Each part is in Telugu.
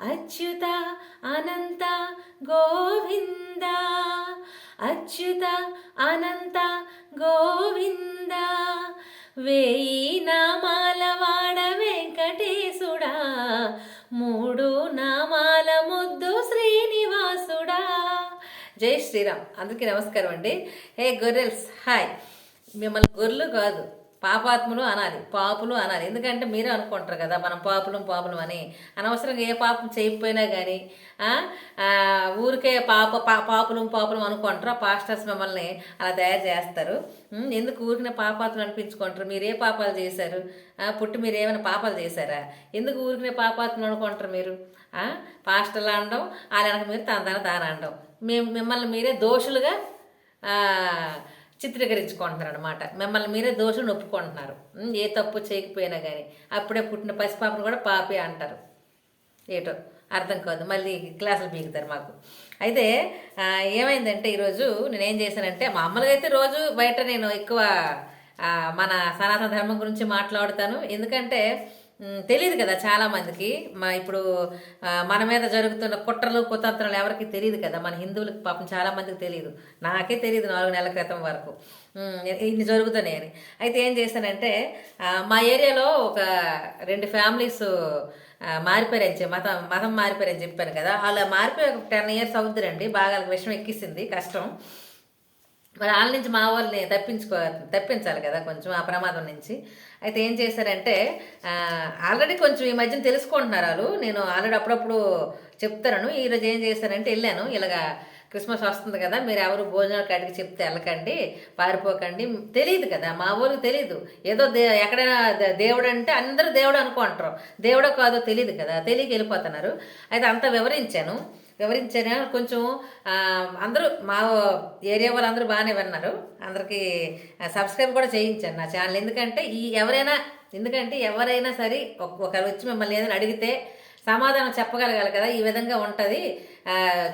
అచ్యుత అనంత గోవింద. అచ్యుత అనంత గోవింద. వేయి నామాల వాడ వెంకటేశుడా. మూడు నామాల ముద్దు శ్రీనివాసుడా. జై శ్రీరామ్. అందరికీ నమస్కారం అండి. హే గొర్రెల్స్ హాయ్. మిమ్మల్ని గొర్రెలు కాదు పాపాత్ములు అనాలి పాపులు అనాలి. ఎందుకంటే మీరే అనుకుంటారు కదా మనం పాపులం పాపులం అని. అనవసరంగా ఏ పాపం చేయకపోయినా కానీ ఊరికే పాప పా పాపులం పాపులం అనుకుంటారు. ఆ పాస్టర్స్ మిమ్మల్ని అలా తయారు చేస్తారు. ఎందుకు ఊరికిన పాపాత్ములు అనిపించుకుంటారు? మీరు ఏ పాపాలు చేశారు? పుట్టి మీరు ఏమైనా పాపాలు చేశారా? ఎందుకు ఊరికిన పాపాత్ములు అనుకుంటారు మీరు? పాస్టర్లు అనడం వాళ్ళ వెనక మీరు తన తన తాను అనడం. మేము మిమ్మల్ని మీరే దోషులుగా చిత్రీకరించుకుంటున్నారు అనమాట మిమ్మల్ని మీరే దోషులు ఒప్పుకుంటున్నారు. ఏ తప్పు చేయకపోయినా కానీ అప్పుడే పుట్టిన పసిపాపను కూడా పాపే అంటారు. ఏటో అర్థం కాదు. మళ్ళీ క్లాసులు పీకుతారు మాకు. అయితే ఏమైందంటే ఈరోజు నేనేం చేశానంటే మామూలుగా అయితే రోజు బయట నేను ఎక్కువ మన సనాతన ధర్మం గురించి మాట్లాడుతాను. ఎందుకంటే తెలియదు కదా చాలా మందికి మా ఇప్పుడు మన మీద జరుగుతున్న కుట్రలు కుతంత్రాలు ఎవరికి తెలియదు కదా. మన హిందువులకు పాపం చాలా మందికి తెలియదు నాకే తెలియదు నాలుగు నెలల క్రితం వరకు. మ్, ఇన్ని జరుగుతున్నాయని అయితే ఏం చేశానంటే మా ఏరియాలో ఒక రెండు ఫ్యామిలీస్ మారిపోయారని చెప్పి మతం మతం మారిపోయారని చెప్పాను కదా. అలా మారిపోయి ఒక టెన్ ఇయర్స్ అవుతుందండి బాగా విషయం ఎక్కిసింది కష్టం. మరి వాళ్ళ నుంచి మా వాళ్ళని తప్పించుకో తప్పించాలి కదా కొంచెం ఆ ప్రమాదం నుంచి. అయితే ఏం చేశారంటే ఆల్రెడీ కొంచెం ఈ మధ్యన తెలుసుకుంటున్నారు వాళ్ళు. నేను ఆల్రెడీ అప్పుడప్పుడు చెప్తాను. ఈరోజు ఏం చేశారంటే వెళ్ళాను. ఇలాగా క్రిస్మస్ వస్తుంది కదా మీరు ఎవరు భోజనాలు కాడికి చెప్తే వెళ్ళకండి పారిపోకండి. తెలియదు కదా మా ఊరికి తెలియదు. ఏదో దే ఎక్కడైనా దేవుడు అంటే అందరూ దేవుడు అనుకుంటారు. దేవుడో కాదో తెలియదు కదా తెలియక వెళ్ళిపోతున్నారు. అయితే అంతా వివరించాను. వివరించాను కొంచెం అందరూ మా ఏరియా వాళ్ళందరూ బాగానే విన్నారు. అందరికీ సబ్స్క్రైబ్ కూడా చేయించాను నా ఛానల్. ఎందుకంటే ఈ ఎవరైనా ఎందుకంటే ఎవరైనా సరే ఒకరు వచ్చి మిమ్మల్ని ఏదైనా అడిగితే సమాధానం చెప్పగలగాలి కదా ఈ విధంగా ఉంటుంది.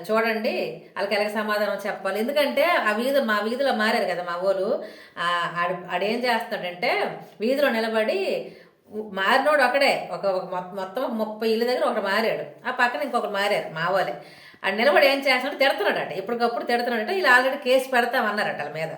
చూడండి వాళ్ళకి ఎలాగ సమాధానం చెప్పాలి. ఎందుకంటే ఆ వీధి మా వీధిలో మారారు కదా మా ఊరు. ఆడు ఆడేం చేస్తున్నాడంటే వీధిలో నిలబడి మారినోడు ఒకడే. ఒక ఒక మొత్తం ముప్పై ఇల్లు దగ్గర ఒకడు మారాడు. ఆ పక్కన ఇంకొకటి మారారు మా వాళ్ళే. నిలబడి ఏం చేస్తున్నాడు? తిడుతున్నాడట. ఇప్పటికప్పుడు తిడుతున్నాడట. వీళ్ళు ఆల్రెడీ కేసు పెడతామన్నారట వాళ్ళ మీద.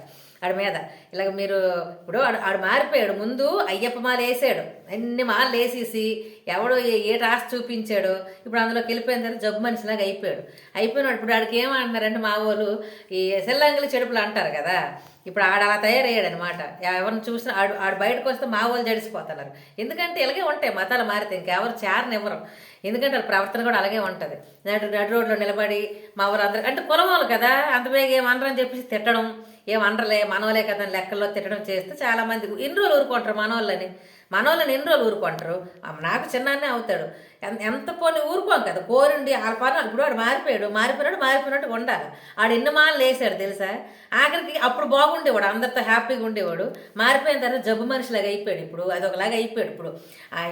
ఆడి మీద. ఇలాగ మీరు ఇప్పుడు ఆడు ఆడు మారిపోయాడు. ముందు అయ్యప్ప మాల వేసాడు. అన్ని మాలలు వేసేసి ఎవడో ఏ రాసి చూపించాడు ఇప్పుడు అందులోకి వెళ్ళిపోయిన తర్వాత జబ్బు మనిషిలాగా అయిపోయాడు. అయిపోయినాడు ఇప్పుడు ఆడికి ఏమంటున్నారంటే మా వాళ్ళు ఈ సెల్లంగిలి చెడుపులు అంటారు కదా. ఇప్పుడు ఆడ అలా తయారయ్యాడు అనమాట ఎవరిని చూసినా ఆడు ఆడు బయటకు వస్తే మా వాళ్ళు జడిసిపోతున్నారు. ఎందుకంటే ఇలాగే ఉంటాయి మతాలు మారితే ఇంకెవరు చేరనివ్వరు. ఎందుకంటే వాళ్ళ ప్రవర్తన కూడా అలాగే ఉంటుంది. నడు నడు రోడ్లో నిలబడి మా ఊరు అందరు అంటే కులం వాళ్ళు కదా. అంత బేగ ఏమనరని చెప్పేసి తిట్టడం ఏమనరలే మనవలే కదా లెక్కల్లో తిట్టడం చేస్తే చాలా మంది ఎన్ని రోజులు ఊరుకుంటారు మనోళ్ళని? మనోళ్ళని ఎన్ని రోజులు ఊరుకుంటారు? ఆ, నాకు చిన్నాన్నే అవుతాడు. ఎంత ఎంత పోనీ ఊరుకోం కదా కోరుండి ఆ పని ఇప్పుడు వాడు మారిపోయాడు మారిపోయినాడు మారిపోయినట్టు ఉండాలి. ఆడు ఎన్ని మాలు వేసాడు తెలుసా? ఆఖరికి అప్పుడు బాగుండేవాడు అందరితో హ్యాపీగా ఉండేవాడు. మారిపోయిన తర్వాత జబ్బు మనిషిలాగా అయిపోయాడు ఇప్పుడు అదొకలాగా అయిపోయాడు ఇప్పుడు. ఆ,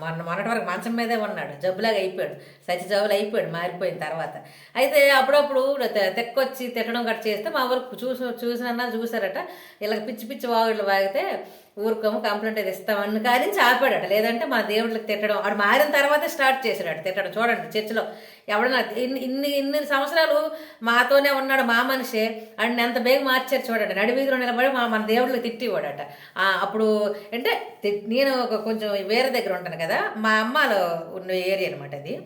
మొన్న మొన్నటి వరకు మంచం మీదే ఉన్నాడు జబ్బులాగా అయిపోయాడు. సచి జబ్బులు అయిపోయాడు మారిపోయిన తర్వాత. అయితే అప్పుడప్పుడు తె- తెక్కొచ్చి తిట్టడం గట్ట చేస్తే మా ఊరు చూసి చూసినన్నా చూసారట ఇలా పిచ్చి పిచ్చి వాగుళ్ళు వాగితే ఊరుకోము కంప్లైంట్ అది ఇస్తామని కానీ ఆపాడట లేదంటే మా దేవుళ్ళకి తిట్టడం వాడు మారిన తర్వాత స్టార్ట్ చేశాడు తిట్టడం. చూడండి చర్చిలో ఎవడన్నా ఇన్ని ఇన్ని ఇన్ని సంవత్సరాలు మాతోనే ఉన్నాడు మా మనిషే అండ్ ఎంత బేగ మార్చారు చూడండి. నడివీధిలో నిలబడి మా మన దేవుళ్ళకి తిట్టివాడట. అప్పుడు అంటే తి- నేను కొంచెం వేరే దగ్గర ఉంటాను కదా మా అమ్మలో ఉన్న ఏరియా అనమాట అది.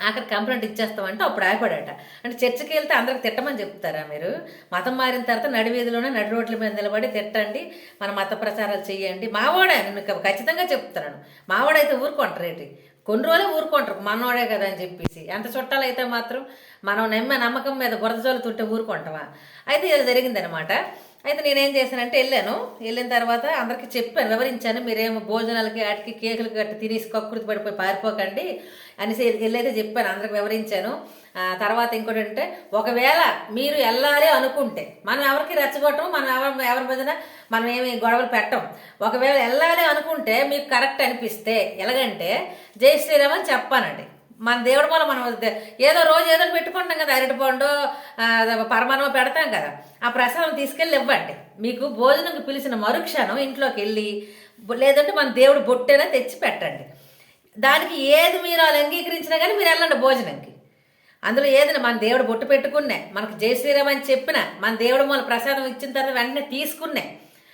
ఆఖరి కంప్లైంట్ ఇచ్చేస్తామంటే అప్పుడు ఆపాడట అంటే చర్చికి వెళ్తే అందరికి తిట్టమని చెప్తారా మీరు? మతం మారిన తర్వాత నడివీధిలోనే నడి రోడ్ల మీద నిలబడి తిట్టండి మన మత ప్రచారాలు చేయండి. మావాడే నేను ఖచ్చితంగా చెప్తున్నాను. మావాడైతే ఊరుకుంటారేటి కొన్ని రోజులే ఊరుకుంటారు. మనోడే కదా అని చెప్పేసి. ఎంత చుట్టాలైతే మాత్రం మనం నమ్మే నమ్మకం మీద బురద జోలు ఊరుకుంటామా అయితే ఇది జరిగిందనమాట అయితే నేనేం చేశానంటే వెళ్ళాను. వెళ్ళిన తర్వాత అందరికీ చెప్పాను వివరించాను. మీరేమో భోజనాలకి వాటికి కేకులకి గట్టి తినేసి కక్కుర్తి పడిపోయి పారిపోకండి అనేసి వెళ్ళైతే చెప్పాను అందరికి వివరించాను. తర్వాత ఇంకోటి అంటే ఒకవేళ మీరు వెళ్ళాలి అనుకుంటే మనం ఎవరికి రెచ్చగొట్టం మనం ఎవరి ఎవరి మీదన మనం ఏమి గొడవలు పెట్టం ఒకవేళ వెళ్ళాలి అనుకుంటే మీకు కరెక్ట్ అనిపిస్తే ఎలాగంటే జై శ్రీరామ్ అని చెప్పానండి. మన దేవుడు వల్ల మనం ఏదో రోజు ఏదో పెట్టుకుంటాం కదా అరటిపండు ఆ, పరమాన్నం పెడతాం కదా. ఆ ప్రసాదం తీసుకెళ్ళి ఇవ్వండి. మీకు భోజనంకి పిలిచిన మరుక్షణం ఇంట్లోకి వెళ్ళి లేదంటే మన దేవుడు బొట్టేనా తెచ్చి పెట్టండి. దానికి ఏది మీరు వాళ్ళు అంగీకరించినా కానీ మీరు వెళ్ళండి భోజనంకి. అందులో ఏదైనా మన దేవుడు బొట్టు పెట్టుకున్నా మనకు జై శ్రీరామ్ అని చెప్పిన మన దేవుడు మన ప్రసాదం ఇచ్చిన తర్వాత వెంటనే తీసుకున్నా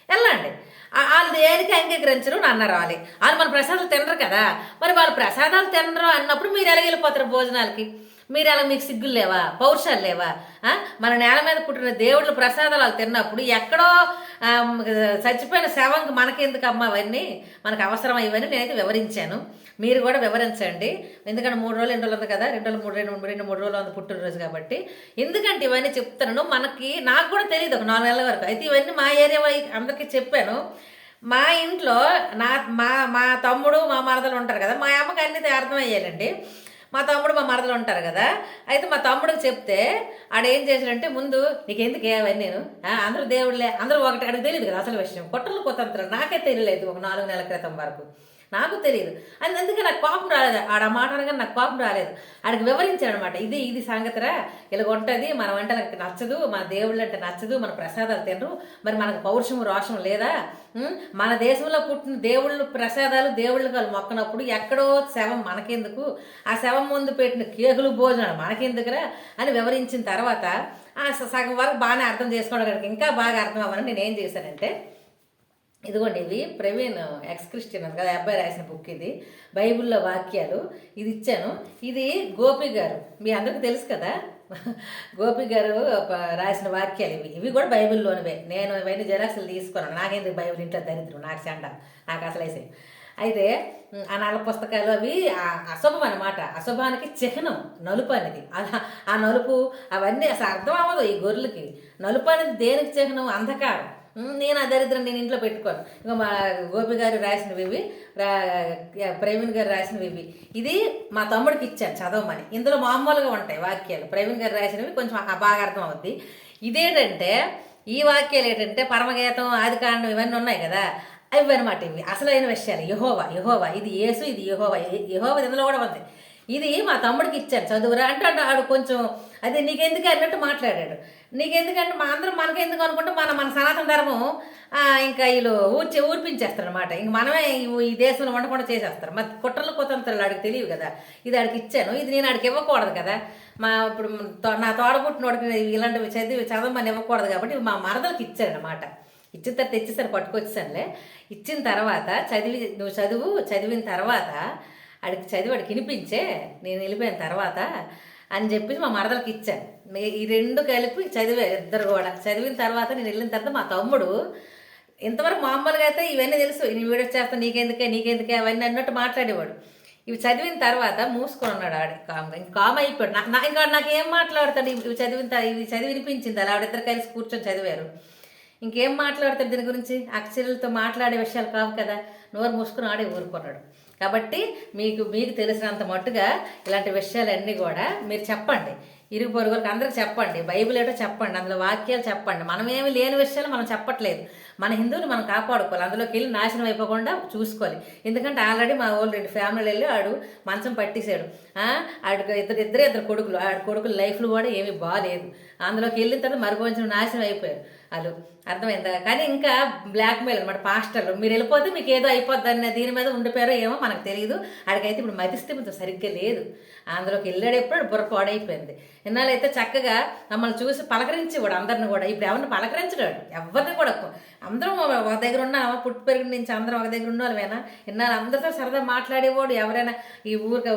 వెళ్ళండి. వాళ్ళు దేనికి అంగీకరించరు అన్నారు వాళ్ళు వాళ్ళు మన ప్రసాదాలు తినరు కదా. మరి వాళ్ళు ప్రసాదాలు తినరు అన్నప్పుడు మీరు ఎలా వెళ్ళిపోతారు భోజనాలకి? మీరు ఎలా మీకు సిగ్గులు లేవా? పౌరుషాలు లేవా? మన నేల మీద పుట్టిన దేవుళ్ళు ప్రసాదాలు వాళ్ళు తిన్నప్పుడు ఎక్కడో చచ్చిపోయిన శవంకి మనకెందుకు అమ్మ అవన్నీ? మనకు అవసరం ఇవన్నీ నేనైతే వివరించాను. మీరు కూడా వివరించండి. ఎందుకంటే మూడు రోజులు రెండు రోజులు ఉంది కదా? రెండు రోజులు మూడు రెండు రెండు మూడు రోజులు ఉంది పుట్టినరోజు కాబట్టి. ఎందుకంటే ఇవన్నీ చెప్తాను. మనకి నాకు కూడా తెలియదు ఒక నాలుగు నెలల వరకు. అయితే ఇవన్నీ మా ఏరియా అందరికీ చెప్పాను. మా ఇంట్లో నా మా మా తమ్ముడు మా మరదలు ఉంటారు కదా? మా అమ్మకి అన్ని అర్థమయ్యాలండి మా తమ్ముడు మా మరదలు ఉంటారు కదా. అయితే మా తమ్ముడికి చెప్తే ఆడ ఏం చేశాడంటే ముందు నీకెందుకు ఏవని నేను ఆ, అందరూ దేవుళ్ళే అందరూ ఒకటి అడిగి తెలియదు కదా అసలు విషయం. కొట్టలు కొత్తంతరం నాకే తెలియలేదు ఒక నాలుగు నెలల క్రితం వరకు. నాకు తెలియదు. అని అందుకే నాకు కోపం రాలేదు. ఆడ మాట అనగానే నాకు కోపం రాలేదు. ఆడికి వివరించాడనమాట ఇది ఇది సంగతిరా. ఇలా ఉంటుంది మన వంట నాకు నచ్చదు మన దేవుళ్ళు అంటే నచ్చదు మన ప్రసాదాలు తినరు. మరి మనకు పౌరుషం రోషం లేదా? మన దేశంలో పుట్టిన దేవుళ్ళు ప్రసాదాలు దేవుళ్ళు వాళ్ళు మొక్కనప్పుడు ఎక్కడో శవం మనకెందుకు? ఆ శవం ముందు పెట్టిన కేకులు భోజనాలు మనకెందుకురా? అని వివరించిన తర్వాత ఆ స- సగం వరకు బాగానే అర్థం చేసుకోవడానికి ఇంకా బాగా అర్థం అవ్వాలని నేను ఏం చేశానంటే ఇదిగోండి ఇది ప్రవీణ్ ఎక్స్ క్రిస్టియన్ కదా అబ్బాయి రాసిన బుక్ ఇది. బైబిల్లో వాక్యాలు. ఇది ఇచ్చాను. ఇది గోపి గారు. మీ అందరికీ తెలుసు కదా? గోపి గారు రాసిన వాక్యాలు ఇవి. ఇవి కూడా బైబిల్లోనివే. నేను ఇవన్నీ జెరాక్స్లు తీసుకున్నాను. నాకెందుకు బైబిల్ ఇంట్లో దరిద్రం? నాకు చెండ నాకు అసలు వేసే అయితే ఆ నల్ల పుస్తకాలు అవి అశుభం అనమాట అశుభానికి చిహ్నం. నలుపు అనేది. అలా ఆ నలుపు అవన్నీ అసలు అర్థం అవ్వదు ఈ గొర్రెలకి. నలుపు అనేది దేనికి చిహ్నం? అంధకారం. నేను ఆ దరిద్రం నేను ఇంట్లో పెట్టుకోను. ఇంకా మా గోపి గారు రాసినవి ఇవి ప్రవీణ్ గారు రాసినవి ఇవి. ఇది మా తమ్ముడికి ఇచ్చాను చదవమని. ఇందులో మామూలుగా ఉంటాయి వాక్యాలు. ప్రవీణ్ గారు రాసినవి కొంచెం బాగా అర్థం అవుద్ది. ఇదేంటంటే ఈ వాక్యాలు ఏంటంటే పరమగీతం ఆదికాండం ఇవన్నీ ఉన్నాయి కదా అవి అనమాట ఇవి. అసలైన విషయాలు. యహోవా యహోవా ఇది యేసు ఇది యహోవా యహోవా ఇందులో కూడా ఉంది. ఇది మా తమ్ముడికి ఇచ్చాను చదువురా అంటే అంటే ఆడు కొంచెం అదే నీకెందుకు అన్నట్టు మాట్లాడాడు. నీకెందుకంటే మా అందరం మనకెందుకు అనుకుంటే మన మన సనాతన ధర్మం ఇంకా వీళ్ళు ఊర్చి ఊర్పించేస్తారు అనమాట ఇంక మనమే ఈ- దేశంలో వండకుండా చేసేస్తారు. మరి కుట్రలు కుతంత్రాలు ఆడికి తెలియదు కదా. ఇది ఆడికి ఇచ్చాను. ఇది నేను ఆడికి ఇవ్వకూడదు కదా. మా ఇప్పుడు నా తోడబుట్టినోడికి ఇలాంటివి చదివి చదవమని ఇవ్వకూడదు కాబట్టి మా మరదలకు ఇచ్చాడు అనమాట ఇచ్చిన తర్వాత తెచ్చేసరి పట్టుకొచ్చానులే ఇచ్చిన తర్వాత చదివి నువ్వు చదువు చదివిన తర్వాత ఆడికి చదివి అడికి వినిపించే నేను వెళ్ళిపోయిన తర్వాత అని చెప్పేసి మా మరదలకి ఇచ్చాను. ఈ రెండు కలిపి చదివే ఇద్దరు కూడా. చదివిన తర్వాత నేను వెళ్ళిన తర్వాత మా తమ్ముడు ఇంతవరకు మామూలుగా అయితే ఇవన్నీ తెలుసు. నీ వీడియో చేస్తా నీకెందుకే నీకెందుకే అవన్నీ అన్నట్టు మాట్లాడేవాడు. ఇవి చదివిన తర్వాత మూసుకొని ఉన్నాడు ఆడ కామ్గా ఇంకా కామ్ అయిపోయాడు. నా- ఇంకా నాకు ఏం మాట్లాడతాడు? ఇవి చదివిన ఇవి చదివి వినిపించింది అలా ఆవిడిద్దరు కలిసి కూర్చొని చదివారు. ఇంకేం మాట్లాడతాడు దీని గురించి? అక్షరాలతో మాట్లాడే విషయాలు కావు కదా. నోరు మూసుకుని ఆడే ఊరుకున్నాడు. కాబట్టి మీకు మీకు తెలిసినంత మట్టుగా ఇలాంటి విషయాలన్నీ కూడా మీరు చెప్పండి. ఇరుగు పొరుగులకు అందరికి చెప్పండి. బైబిల్ ఏటో చెప్పండి. అందులో వాక్యాలు చెప్పండి. మనం ఏమి లేని విషయాలు మనం చెప్పట్లేదు. మన హిందువుని మనం కాపాడుకోవాలి. అందులోకి వెళ్ళి నాశనం అయిపోకుండా చూసుకోవాలి. ఎందుకంటే ఆల్రెడీ మా వాళ్ళు రెండు ఫ్యామిలీలు వెళ్ళి ఆడు మంచం పట్టేశాడు. ఆ, ఆడికి ఇద్దరు ఇద్దరే ఇద్దరు కొడుకులు. ఆడి కొడుకుల లైఫ్లు కూడా ఏమీ బాగాలేదు అందులోకి వెళ్ళిన తర్వాత మరి కొంచెం నాశనం అయిపోయారు వాళ్ళు అర్థమైందా? కానీ ఇంకా బ్లాక్మెయిల్ అనమాట పాస్టర్లు. మీరు వెళ్ళిపోతే మీకు ఏదో అయిపోద్ది అన్న దీని మీద ఉండిపోయారో ఏమో మనకు తెలియదు ఆడికైతే ఇప్పుడు మతిస్థిమితం సరిగ్గా లేదు. అందులోకి వెళ్ళాడు ఎప్పుడు బుర్ర పాడైపోయింది ఇన్నాళ్ళైతే చక్కగా మమ్మల్ని చూసి పలకరించేవాడు అందరిని కూడా ఇప్పుడు ఎవరిని పలకరించడాడు ఎవరిని కూడా అందరం ఒక దగ్గర ఉన్న పుట్టి పెరిగిన నుంచి అందరం ఒక దగ్గర ఉన్న వాళ్ళమేనా ఇన్నాళ్ళు అందరితో సరదా మాట్లాడేవాడు ఎవరైనా? ఈ ఊరికి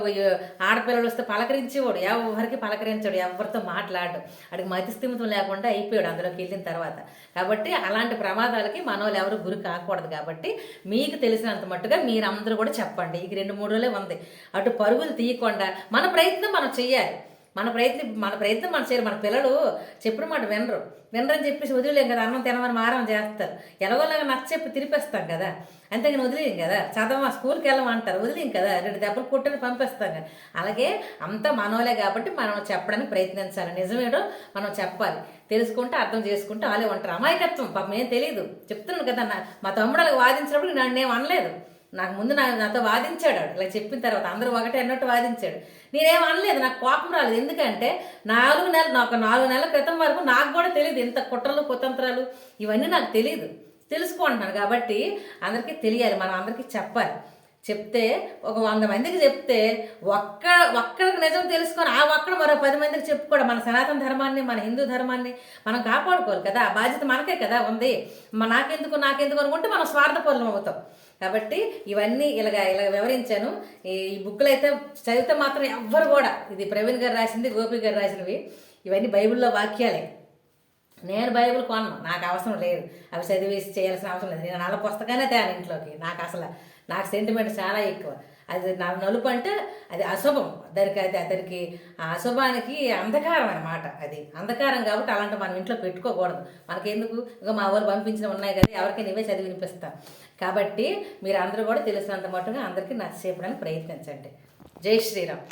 ఆడపిల్లలు వస్తే పలకరించేవాడు ఎవరికి పలకరించాడు ఎవరితో మాట్లాడు అడిగి మతిస్థిమితం లేకుండా అయిపోయాడు అందులోకి వెళ్ళిన తర్వాత. కాబట్టి అలాంటి ప్రమాదాలకి మన వాళ్ళు ఎవరు గురి కాకూడదు కాబట్టి మీకు తెలిసినంత మట్టుగా మీరందరూ కూడా చెప్పండి. ఇక రెండు మూడు రోజులే ఉంది. అటు పరుగులు తీయకుండా మన ప్రయత్నం మనం చెయ్యాలి. మన ప్రయత్నం మన ప్రయత్నం మన చేయరు మన పిల్లలు చెప్పిన మాట వినరు. వినరని చెప్పేసి వదిలేం కదా అన్నం తినమని మారం చేస్తారు. ఎలాగోలాగా నచ్చ చెప్పి తిరిపేస్తాం కదా. అంతేగాని వదిలేం కదా. చదవ స్కూల్కి వెళ్ళమంటారు వదిలేం కదా. రెండు దెబ్బలు కొట్టని పంపిస్తాం కదా. అలాగే అంతా మనోలే కాబట్టి మనం చెప్పడానికి ప్రయత్నించాలి. నిజమేటో మనం చెప్పాలి. తెలుసుకుంటే అర్థం చేసుకుంటే వాళ్ళే ఉంటారు. అమాయకత్వం పాపం ఏం తెలియదు చెప్తున్నాను కదా నా- మా తమ్ముడు వాదించినప్పుడు నన్ను ఏం అనలేదు. నాకు ముందు నా నాతో వాదించాడు వాడు. ఇలా చెప్పిన తర్వాత అందరూ ఒకటే అన్నట్టు వాదించాడు. నేనేం అనలేదు నాకు కోపం రాలేదు. ఎందుకంటే నాలుగు నెలలు నాకు నాలుగు నెలల క్రితం వరకు నాకు కూడా తెలియదు ఇంత కుట్రలు కుతంత్రాలు ఇవన్నీ నాకు తెలియదు తెలుసుకుంటున్నాను కాబట్టి అందరికీ తెలియాలి మనం అందరికీ చెప్పాలి. చెప్తే ఒక వంద మందికి చెప్తే ఒక్క ఒక్కడికి నిజం తెలుసుకొని ఆ ఒక్కడ మరో పది మందికి చెప్పుకోవడం మన సనాతన ధర్మాన్ని మన హిందూ ధర్మాన్ని మనం కాపాడుకోవాలి కదా. ఆ బాధ్యత మనకే కదా ఉంది. నాకెందుకు నాకెందుకు అనుకుంటే మనం స్వార్థపరులం అవుతాం. కాబట్టి ఇవన్నీ ఇలాగ ఇలా వివరించాను. ఈ ఈ బుక్లు అయితే చదివితే మాత్రం ఎవ్వరు కూడా ఇది ప్రవీణ్ గారు రాసింది గోపి గారు రాసినవి ఇవన్నీ బైబిల్లో వాక్యాలే. నేను బైబిల్ కొనను నాకు అవసరం లేదు. అవి చదివేసి చేయాల్సిన అవసరం లేదు. నేను నల్ల పుస్తకానే తేను ఇంట్లోకి. నాకు అసలు నాకు సెంటిమెంట్ చాలా ఎక్కువ. అది నా నలుపు అంటే అది అశుభం. దానికి అది అతనికి ఆ అశుభానికి అంధకారం అన్నమాట అది. అంధకారం కాబట్టి అలాంటి మనం ఇంట్లో పెట్టుకోకూడదు. మనకెందుకు? ఇంకా మా వాళ్ళు పంపించిన ఉన్నాయి కదా ఎవరికైనా ఇవే చదివి వినిపిస్తా. కాబట్టి మీరు అందరూ కూడా తెలిసినంత మటుగా అందరికీ నచ్చ చెప్పడానికి ప్రయత్నించండి. జై శ్రీరామ్.